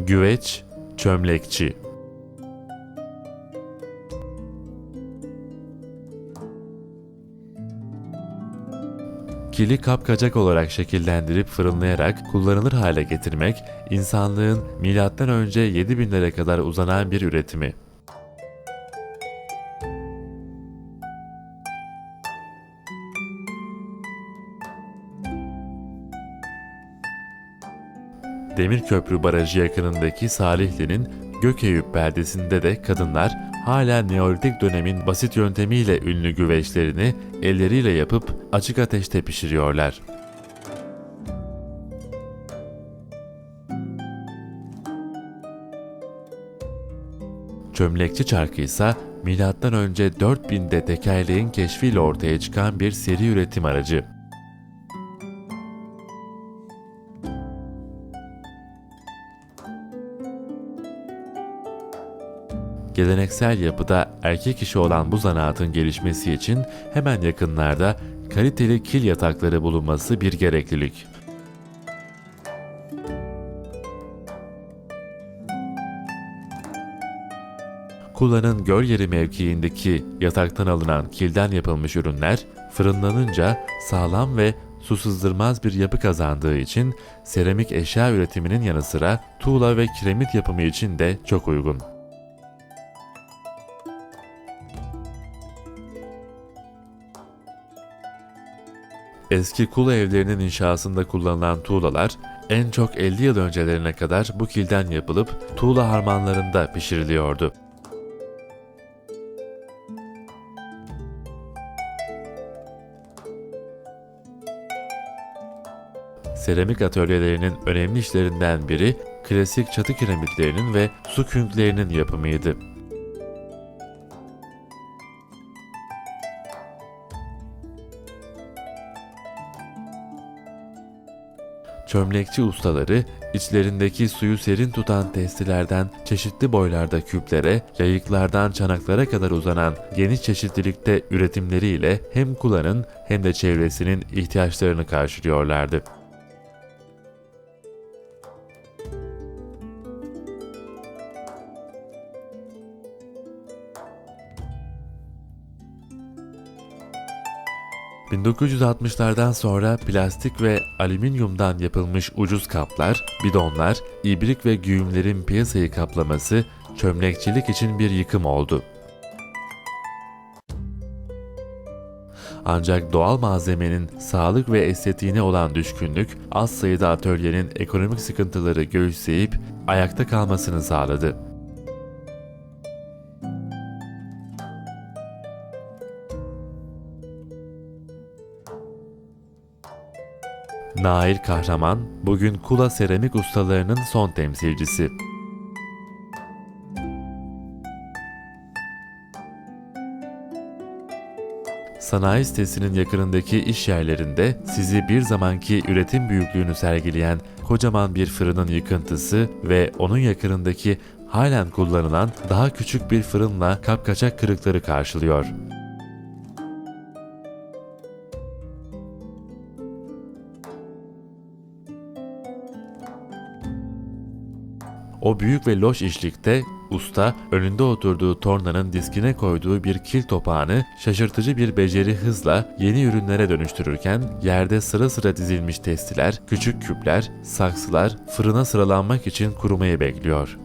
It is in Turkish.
güveç, çömlekçi. Kili kapkacak olarak şekillendirip fırınlayarak kullanılır hale getirmek, insanlığın M.Ö. 7000'lere kadar uzanan bir üretimi. Demirköprü Barajı yakınındaki Salihli'nin Gökeyüp beldesinde de kadınlar hala Neolitik dönemin basit yöntemiyle ünlü güveçlerini elleriyle yapıp açık ateşte pişiriyorlar. Çömlekçi çarkı ise M.Ö. 4000'de tekerleğin keşfiyle ortaya çıkan bir seri üretim aracı. Geleneksel yapıda erkek işi olan bu zanaatın gelişmesi için hemen yakınlarda kaliteli kil yatakları bulunması bir gereklilik. Kullanın göl yeri mevkiindeki yataktan alınan kilden yapılmış ürünler fırınlanınca sağlam ve su sızdırmaz bir yapı kazandığı için seramik eşya üretiminin yanı sıra tuğla ve kiremit yapımı için de çok uygun. Eski kula evlerinin inşasında kullanılan tuğlalar en çok 50 yıl öncelerine kadar bu kilden yapılıp tuğla harmanlarında pişiriliyordu. Seramik atölyelerinin önemli işlerinden biri klasik çatı kiremitlerinin ve su künklerinin yapımıydı. Çömlekçi ustaları içlerindeki suyu serin tutan testilerden çeşitli boylarda küplere, yayıklardan çanaklara kadar uzanan geniş çeşitlilikte üretimleriyle hem kullanın hem de çevresinin ihtiyaçlarını karşılıyorlardı. ...1960'lardan sonra plastik ve alüminyumdan yapılmış ucuz kaplar, bidonlar, ibrik ve güğümlerin piyasayı kaplaması çömlekçilik için bir yıkım oldu. Ancak doğal malzemenin sağlık ve estetiğine olan düşkünlük az sayıda atölyenin ekonomik sıkıntıları göğüsleyip ayakta kalmasını sağladı. Nail Kahraman bugün Kula seramik ustalarının son temsilcisi. Sanayi sitesinin yakınındaki iş yerlerinde sizi bir zamanki üretim büyüklüğünü sergileyen kocaman bir fırının yıkıntısı ve onun yakınındaki halen kullanılan daha küçük bir fırınla kapkaçak kırıkları karşılıyor. O büyük ve loş işlikte usta önünde oturduğu tornanın diskine koyduğu bir kil topağını şaşırtıcı bir beceri hızla yeni ürünlere dönüştürürken yerde sıra sıra dizilmiş testiler, küçük küpler, saksılar fırına sıralanmak için kurumayı bekliyor.